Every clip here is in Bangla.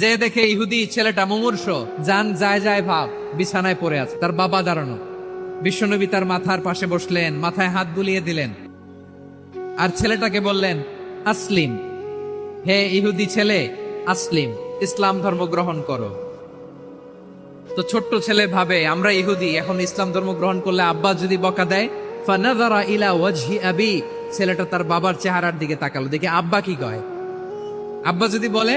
যে দেখে ইহুদি ছেলেটা মুমূর্ষ, যান যায় যায় ভাব, বিছানায় পড়ে আছে, তার বাবা দাঁড়ানো। বিশ্বনবী তার মাথার পাশে বসলেন, মাথায় হাত বুলিয়ে দিলেন। আর ছেলেটাকে বললেন, আসলিম। হে ইহুদি ছেলে, আসলিম, ইসলাম ধর্ম গ্রহণ করো। তো ছোট্ট ছেলে ভাবে, আমরা ইহুদি, এখন ইসলাম ধর্ম গ্রহণ করলে আব্বা যদি বকা দেয় ফানাদারা ইলা ওয়াজহি আবি। ছেলেটা তার বাবার চেহারার দিকে তাকালো, দেখে আব্বা কি কয়? আব্বা যদি বলে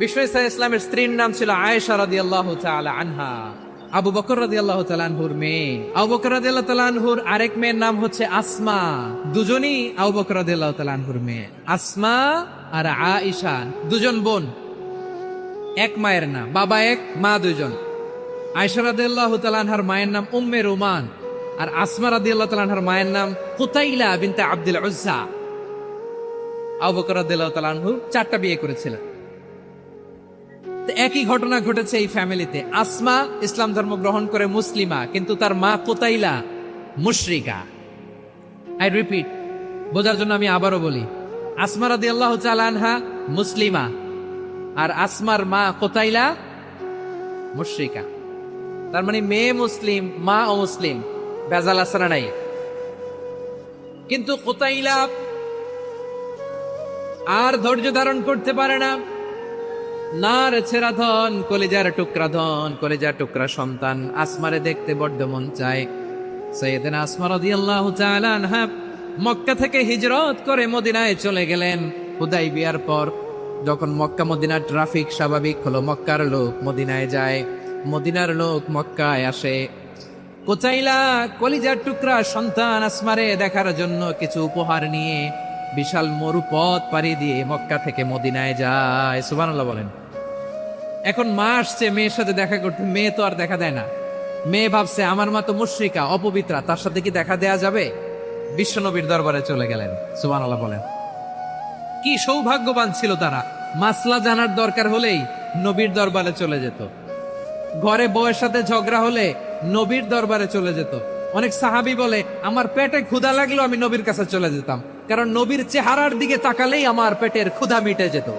বিশ্ব ইসা ইসলামের স্ত্রীর নাম ছিল আয়েশা রাদি আল্লাহ আনহা। আবু বকর রাদি আল্লাহ তালানহুর মেয়ে। আবু বকর রাদি আল্লাহ তালানহুর আরেক মেয়ের নাম হচ্ছে আসমা। দুজনই আবু বকর রাদি আল্লাহ তালানহুর মেয়ে। আসমা আর আয়েশা দুজন বোন। এক মায়ের নাম। বাবা এক, মা দুজন আয়েশা রাদি আল্লাহ তালানহার মায়ের নাম উম্মে রোমান। আর আসমা রাদি আল্লাহ তালানহার মায়ের নাম কুতাইলা বিনতে আব্দুল উজ্জা। আবু বকর রাদি আল্লাহ তালানহু চারটা বিয়ে করেছিলেন। একই ঘটনা ঘটেছে এই ফ্যামিলিতে। আসমা ইসলাম ধর্ম গ্রহণ করে মুসলিমা, কিন্তু তার মা কোতাইলা মুশরিকা। আই রিপিট বোঝার জন্য আমি আবারও বলি, আসমা রাদি আল্লাহ আনহা মুসলিমা, আর আসমার মা কোতাইলা মুশরিকা। তার মানে মেয়ে মুসলিম, মা ও মুসলিম, বেজাল আসারা নাই? কিন্তু কোতাইলা আর ধৈর্য ধারণ করতে পারে না। না রে ছেড়া ধন, কলেজার টুকরা ধন, কলেজার টুকরা সন্তান, আসমারে দেখতে বড্ড মন চায়। সৈয়দিন আসমা রাদিয়াল্লাহু তাআলা আনহা মক্কা থেকে হিজরত করে মদিনায় চলে গেলেন। হুদাই বিয়ার পর যখন মক্কা মদিনার ট্রাফিক স্বাভাবিক হলো, মক্কার লোক মদিনায় যায়। মদিনার লোক মক্কায় আসে। কোচাইলা কলিজার টুকরা সন্তান আসমারে দেখার জন্য কিছু উপহার নিয়ে বিশাল মরু পথ পাড়ি দিয়ে মক্কা থেকে মদিনায় যায়। সুবহানাল্লাহ বলেন। এখন মা আসছে, মেয়ের সাথে দেখা করতে। মেয়ে তো আর দেখা দেয় না। মেয়ে ভাবছে, আমার মা তো মুশ্রিকা, অপবিত্রা, তার সাথে কি দেখা দেয়া যাবে? বিশ্বনবীর দরবারে চলে গেলেন, সুবহানাল্লাহ বলেন। কি সৌভাগ্যবান ছিল তারা। মাসলা জানার দরকার হলেই নবীর দরবারে চলে যেত। ঘরে বউয়ের সাথে ঝগড়া হলে নবীর দরবারে চলে যেত। অনেক সাহাবি বলে, আমার পেটে ক্ষুধা লাগল, আমি নবীর কাছে চলে যেতাম। কারণ নবীর চেহারার দিকে তাকালেই আমার পেটের ক্ষুধা মিটে যেত।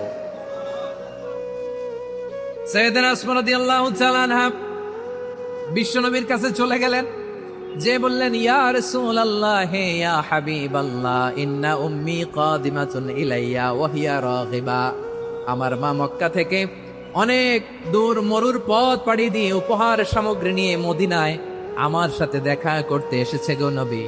বিশ্ব নবীর কাছে চলে গেলেন। যে বললেন, ইয়া রাসূলুল্লাহ হে ইয়া হাবিবাল্লাহ, ইন্না উম্মি কাদিমাতুন ইলাইয়া, ওয়া হিয়া রাগিবা। আমার মা মক্কা থেকে অনেক দূর মরুর পথ পাড়ি দিয়ে উপহার সামগ্রী নিয়ে মদিনায় আমার সাথে দেখা করতে এসেছে গো নবী।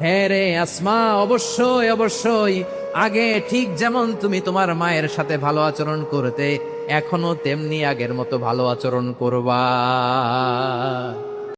হ্যাঁ রে, আসমা, অবশ্যই অবশ্যই। আগে ঠিক যেমন তুমি তোমার মায়ের সাথে ভালো আচরণ করতে, এখনও তেমনি আগের মতো ভালো আচরণ করবা।